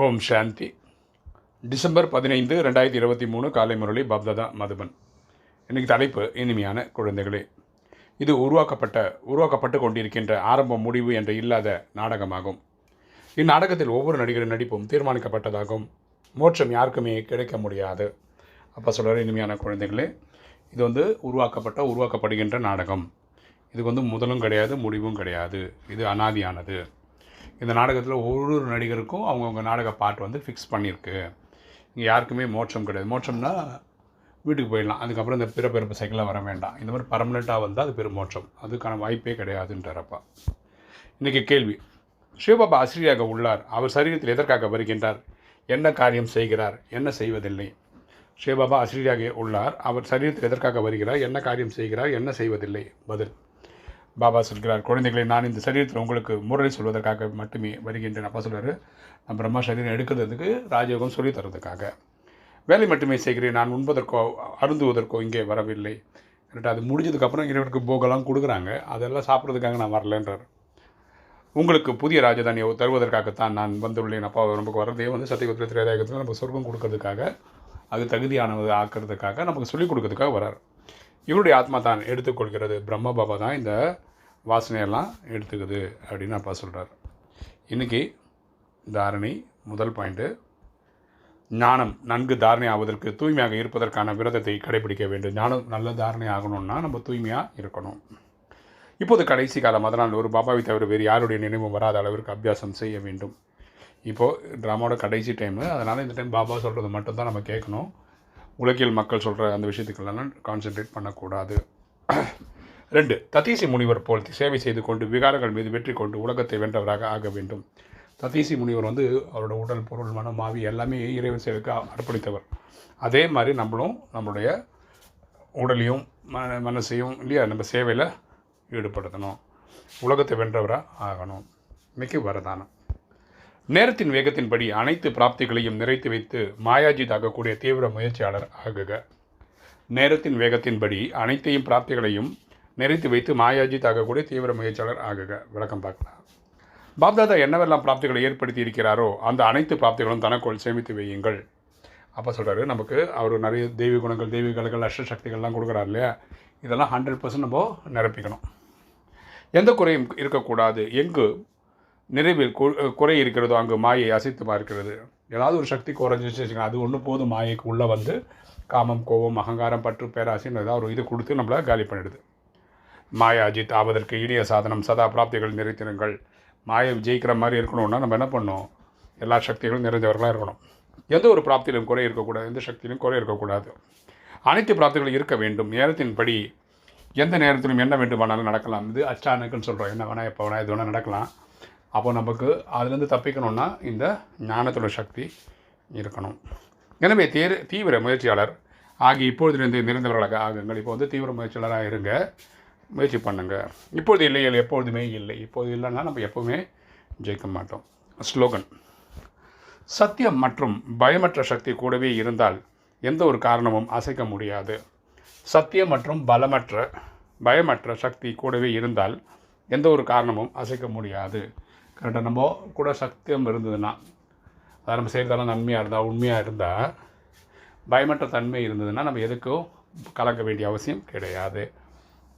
ஓம் சாந்தி. December பதினைந்து ரெண்டாயிரத்தி இருபத்தி மூணு காலை முரளி பப்ததா மதுபன். இன்றைக்கு தலைப்பு இனிமையான குழந்தைகளே. இது உருவாக்கப்பட்ட உருவாக்கப்பட்டு கொண்டிருக்கின்ற ஆரம்பம் முடிவு என்ற இல்லாத நாடகமாகும். இந்நாடகத்தில் ஒவ்வொரு நடிகரின் நடிப்பும் தீர்மானிக்கப்பட்டதாகும். மோட்சம் யாருக்குமே கிடைக்க முடியாது. அப்போ சொல்கிற இனிமையான குழந்தைகளே இது வந்து உருவாக்கப்பட்ட உருவாக்கப்படுகின்ற நாடகம். இதுக்கு வந்து முதலும் கிடையாது முடிவும் கிடையாது. இது அனாதியானது. இந்த நாடகத்தில் ஒவ்வொரு நடிகருக்கும் அவங்கவுங்க நாடக பாட்டு வந்து ஃபிக்ஸ் பண்ணியிருக்கு இங்கே யாருக்குமே மோட்சம் கிடையாது. மோட்சம்னா வீட்டுக்கு போயிடலாம். அதுக்கப்புறம் இந்த பிறப்பிறப்பு சைக்கிளில் வர வேண்டாம். இந்த மாதிரி பர்மனெண்ட்டாக வந்தால் அது பெருமோட்சம் அதுக்கான வாய்ப்பே கிடையாதுன்றப்பா இன்றைக்கி கேள்வி. சிவபாபா ஆசிரியராக உள்ளார். அவர் சரீரத்தில் எதற்காக வருகின்றார்? என்ன காரியம் செய்கிறார்? என்ன செய்வதில்லை? சிவபாபா ஆசிரியராக உள்ளார். அவர் சரீரத்தில் எதற்காக வருகிறார்? என்ன காரியம் செய்கிறார்? என்ன செய்வதில்லை? பதில். பாபா சொல்கிறார் குழந்தைகளை நான் இந்த சரீரத்தில் உங்களுக்கு முரளி சொல்வதற்காக மட்டுமே வருகின்றேன். அப்பா சொல்கிறார் நான் பிரம்மா சரீரம் எடுக்கிறதுக்கு ராஜயோகம் சொல்லி தரதுக்காக வேலை மட்டுமே செய்கிறேன் நான் உண்பதற்கோ அருந்துவதற்கோ இங்கே வரவில்லை. கரெக்டாக அது முடிஞ்சதுக்கப்புறம் இறைவனுக்கு போகலாம் கொடுக்குறாங்க. அதெல்லாம் சாப்பிட்றதுக்காக நான் வரலன்றார். உங்களுக்கு புதிய ராஜதானியை தருவதற்காகத்தான் நான் வந்துள்ளேன். அப்பா நமக்கு வரதே வந்து சத்தியகுத்திர திரேதாயகத்தில் நம்ம சொர்க்கம் கொடுக்கறதுக்காக அது தகுதியானது ஆக்கிறதுக்காக நமக்கு சொல்லிக் கொடுக்கறதுக்காக வரார் இவருடைய ஆத்மா தான் எடுத்துக்கொள்கிறது. பிரம்ம பாபா தான் இந்த வாசனையெல்லாம் எடுத்துக்குது அப்படின்னு அப்பா சொல்கிறார் இன்றைக்கி தாரணை முதல் பாயிண்ட்டு ஞானம் நன்கு தாரணை ஆவதற்கு தூய்மையாக இருப்பதற்கான விரதத்தை கடைபிடிக்க வேண்டும். ஞானம் நல்ல தாரணை ஆகணும்னா நம்ம தூய்மையாக இருக்கணும். இப்போது கடைசி காலம் அதனால் ஒரு பாபாவை தவிர வேறு யாருடைய நினைவும் வராத அளவிற்கு அபியாசம் செய்ய வேண்டும். இப்போது ட்ராமாவோட கடைசி டைமு அதனால் இந்த டைம் பாபா சொல்கிறது மட்டும்தான் நம்ம கேட்கணும். உலகியல் மக்கள் சொல்கிற அந்த விஷயத்துக்கெல்லாம் கான்சென்ட்ரேட் பண்ணக்கூடாது. ரெண்டு ததீசி முனிவர் போல் சேவை செய்து கொண்டு விகாரங்கள் மீது வெற்றி கொண்டு உலகத்தை வென்றவராக ஆக வேண்டும். ததீசி முனிவர் வந்து அவரோட உடல் பொருள் மனம் ஆவி எல்லாமே இறைவன் சேவைக்கு அர்ப்பணித்தவர். அதே மாதிரி நம்மளும் நம்மளுடைய உடலையும் மன மனசையும் இல்லையா நம்ம சேவையில் ஈடுபடுத்தணும். உலகத்தை வென்றவராக ஆகணும். இன்றைக்கி வரதானம். நேரத்தின் வேகத்தின்படி அனைத்து பிராப்திகளையும் நிறைத்து வைத்து மாயாஜி தாக்கக்கூடிய தீவிர முயற்சியாளர் ஆகுக. நேரத்தின் வேகத்தின்படி அனைத்தையும் பிராப்திகளையும் நிறைத்து வைத்து மாயாஜி தாக்கக்கூடிய தீவிர முயற்சியாளர் ஆகுக. விளக்கம் பார்க்கலாம். பாப்தாதா என்னவெல்லாம் பிராப்திகளை ஏற்படுத்தி இருக்கிறாரோ அந்த அனைத்து பிராப்திகளும் தனக்குள் சேமித்து வையுங்கள். அப்போ சொல்கிறாரு நமக்கு அவர் நிறைய தெய்வ குணங்கள் தெய்வ கலைகள் அஷ்ட சக்திகள்லாம் கொடுக்குறாரு இல்லையா? இதெல்லாம் ஹண்ட்ரட் பர்சன்ட் நம்ம நிரப்பிக்கணும். எந்த குறையும் இருக்கக்கூடாது. எங்கு நிறைவில் கு- குறை இருக்கிறதோ அங்கு மாயை அசைத்து பார்க்கிறது. ஏதாவது ஒரு சக்தி குறைஞ்சிச்சு அது ஒன்று போதும். மாயைக்கு உள்ளே வந்து காமம் கோபம் அகங்காரம் பற்று பேராசின்னு ஏதாவது ஒரு இது கொடுத்து நம்மளை காலி பண்ணிடுது. மாயா அஜித் ஆவதற்கு இனிய சாதனம். சதா பிராப்திகள் நிறைத்திருங்கள். மாயை ஜெயிக்கிற மாதிரி இருக்கணும்னா நம்ம என்ன பண்ணணும்? எல்லா சக்திகளும் நிறைந்தவர்களாக இருக்கணும். எந்த ஒரு பிராப்தியிலும் குறை இருக்கக்கூடாது. எந்த சக்தியிலும் குறை இருக்கக்கூடாது. அனைத்து பிராப்திகளும் இருக்க வேண்டும். நேரத்தின்படி எந்த நேரத்திலும் என்ன வேண்டுமானாலும் நடக்கலாம். இது அச்சானுக்குன்னு சொல்கிறோம் என்ன வேணால் எப்போ வேணால் எது வேணால் நடக்கலாம். அப்போ நமக்கு அதுலேருந்து தப்பிக்கணும்னா இந்த ஞானத்தோட சக்தி இருக்கணும். எனவே தேர் தீவிர முயற்சியாளர் ஆகி இப்பொழுதிலிருந்து நிறைந்தவர்களாக ஆகுங்கள். இப்போ வந்து தீவிர முயற்சியாளராக இருங்க. முயற்சி பண்ணுங்க. இப்பொழுது இல்லை எப்பொழுதுமே இல்லை. இப்போது இல்லைன்னா நம்ம எப்போவுமே ஜெயிக்க மாட்டோம். ஸ்லோகன். சத்தியம் மற்றும் பயமற்ற சக்தி கூடவே இருந்தால் எந்த ஒரு காரணமும் அசைக்க முடியாது. சத்தியம் மற்றும் பலமற்ற பயமற்ற சக்தி கூடவே இருந்தால் எந்த ஒரு காரணமும் அசைக்க முடியாது. கரெக்டாக நம்ம கூட சத்தியம் இருந்ததுன்னா அதை நம்ம செய்கிறதெல்லாம் நன்மையாக இருந்தால் உண்மையாக இருந்தால் பயமற்ற தன்மை இருந்ததுன்னா நம்ம எதுக்கும் கலக்க வேண்டிய அவசியம் கிடையாது.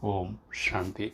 ஓம் சாந்தி.